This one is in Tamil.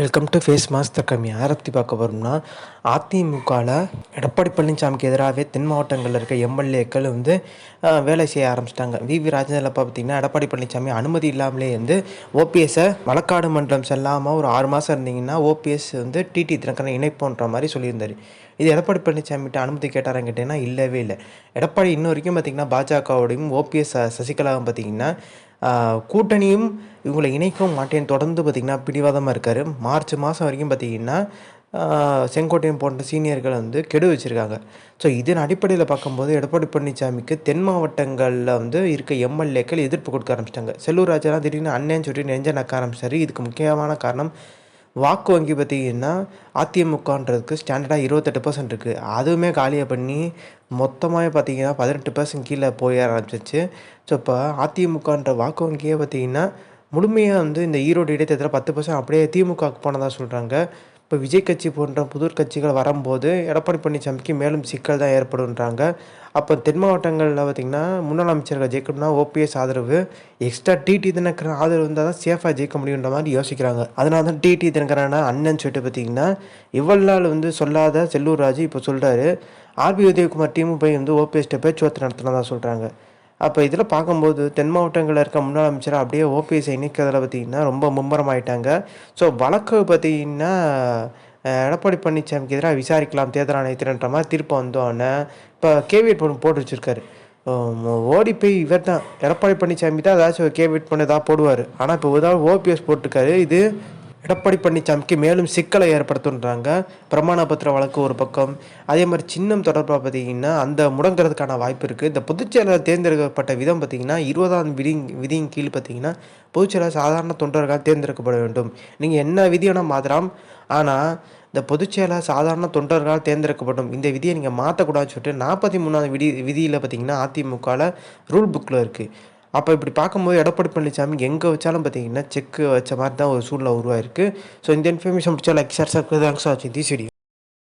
வெல்கம் டு ஃபேஸ் மாஸ்டர் கம்மி ஆரத்தி பார்க்க போகிறோம்னா அதிமுகவில் எடப்பாடி பழனிசாமிக்கு எதிராகவே தென் மாவட்டங்களில் இருக்க எம்எல்ஏக்கள் வந்து வேலை செய்ய ஆரம்பிச்சிட்டாங்க. வி. வி. ராஜேந்திரன் பார்த்தீங்கன்னா எடப்பாடி பழனிசாமி அனுமதி இல்லாமலே வந்து ஓபிஎஸ்ஸை வழக்காடு மன்றம் செல்லாமல் ஒரு ஆறு மாதம் இருந்தீங்கன்னா ஓபிஎஸ் வந்து டிடி தினக்கரன் இணைப்போன்ற மாதிரி சொல்லியிருந்தார். இது எடப்பாடி பழனிசாமிகிட்ட அனுமதி கேட்டாரான்னு கேட்டீங்கன்னா இல்லவே இல்லை. எடப்பாடி இன்ன வரைக்கும் பார்த்தீங்கன்னா பாஜகவோடையும் ஓபிஎஸ் சசிகலாவும் பார்த்தீங்கன்னா கூட்டணியும் இவங்களை இணைக்கவும் மாட்டேன் தொடர்ந்து பார்த்திங்கன்னா பிடிவாதமாக இருக்கார். மார்ச் மாதம் வரைக்கும் பார்த்திங்கன்னா செங்கோட்டையன் போன்ற சீனியர்களை வந்து கெடு வச்சுருக்காங்க. ஸோ இதன் அடிப்படையில் பார்க்கும்போது எடப்பாடி பழனிசாமிக்கு தென் மாவட்டங்களில் வந்து இருக்க எம்எல்ஏக்கள் எதிர்ப்பு கொடுக்க ஆரம்பிச்சிட்டாங்க. செல்லூர் ராஜாலாம் திடீர்னு அண்ணேன்னு சொல்லி நெஞ்ச நக்க ஆரம்பிச்சார். இதுக்கு முக்கியமான காரணம் வாக்கு வங்கி பார்த்திங்கன்னா அதிமுகன்றதுக்கு ஸ்டாண்டர்டாக இருபத்தெட்டு பர்சன்ட் இருக்குது அதுவுமே காலியாக பண்ணி மொத்தமாகவே பார்த்திங்கன்னா பதினெட்டு பர்சன்ட் கீழே போய் ஆரம்பிச்சிச்சு ஸோ இப்போ அதிமுகன்ற வாக்கு வங்கியே பார்த்தீங்கன்னா முழுமையாக வந்து இந்த ஈரோடு இடைத்தேர்தலில் பத்து பர்சன்ட் அப்படியே திமுகவுக்கு போனதாக சொல்கிறாங்க இப்போ விஜய் கட்சி போன்ற புதிர் கட்சிகள் வரும்போது எடப்பாடி பழனிசாமிக்கு மேலும் சிக்கல் தான் ஏற்படுன்றாங்க அப்போ தென் மாவட்டங்களில் பார்த்திங்கன்னா முன்னாள் அமைச்சர்கள் ஜெயிக்கணும்னா ஓபிஎஸ் ஆதரவு எக்ஸ்ட்ரா டிடி தினகரன் ஆதரவு இருந்தால் தான் சேஃபாக ஜெயிக்க முடியுன்ற மாதிரி யோசிக்கிறாங்க. அதனால தான் டிடி தினகரனா அண்ணன் சொல்லிட்டு பார்த்தீங்கன்னா இவ்வளவு நாள் வந்து சொல்லாத செல்லூர் ராஜு இப்போ சொல்கிறாரு ஆர்பி உதயகுமார் டீமும் போய் வந்து ஓபிஎஸ்ட்ட பேச்சுவார்த்தை நடத்தினதா சொல்கிறாங்க அப்போ இதில் பார்க்கும்போது தென் மாவட்டங்களில் இருக்க முன்னாள் அமைச்சர் அப்படியே ஓபிஎஸ் இணைக்கிறதுல பார்த்தீங்கன்னா ரொம்ப மும்முரமாயிட்டாங்க ஸோ வழக்கு பார்த்தீங்கன்னா எடப்பாடி பழனிசாமிக்கு எதிராக விசாரிக்கலாம் தேர்தல் ஆணையத்தின்ற மாதிரி தீர்ப்பு வந்தோடனே இப்போ கேவிஎட் பொண்ணு போட்டு வச்சுருக்காரு. ஓடி போய் இவர் தான் எடப்பாடி பழனிசாமி தான் ஏதாச்சும் கேவிட் பண்ணி ஏதாவது போடுவார். ஆனால் இப்போ ஏதாவது ஓபிஎஸ் போட்டிருக்காரு. இது எடப்பாடி பழனிசாமிக்கு மேலும் சிக்கலை ஏற்படுத்துன்றாங்க. பிரமாண பத்திர வழக்கு ஒரு பக்கம். அதே மாதிரி சின்னம் தொடர்பாக பார்த்தீங்கன்னா அந்த முடங்கிறதுக்கான வாய்ப்பு இருக்குது இந்த பொதுச்செயலாளர் தேர்ந்தெடுக்கப்பட்ட விதம் பார்த்தீங்கன்னா இருபதாம் விதி விதியின் கீழ் பார்த்தீங்கன்னா பொதுச்செயலாளர் சாதாரண தொண்டர்கள் தேர்ந்தெடுக்கப்பட வேண்டும். நீங்கள் என்ன விதி வேணால் மாற்றலாம் ஆனால் இந்த பொதுச்செயலாளர் சாதாரண தொண்டர்களால் தேர்ந்தெடுக்கப்படும் இந்த விதியை நீங்கள் மாற்றக்கூடாதுன்னு சொல்லிட்டு நாற்பத்தி மூணாவது விதி விதியில் பார்த்தீங்கன்னா அதிமுகவில் ரூல் புக்கில் இருக்குது அப்போ இப்படி பார்க்கும்போது எடப்பாடி பழனிசாமி எங்கே வச்சாலும் பார்த்தீங்கன்னா செக்கு வச்ச மாதிரி தான் ஒரு சூழ்நிலை உருவாயிருக்கு. ஸோ இந்த இன்ஃபர்மேஷன் பிடிச்சா லைக் ஷேர் சப்ஸ்கிரைப் தேங்க்ஸ் வாட்சிங் தி வீடியோ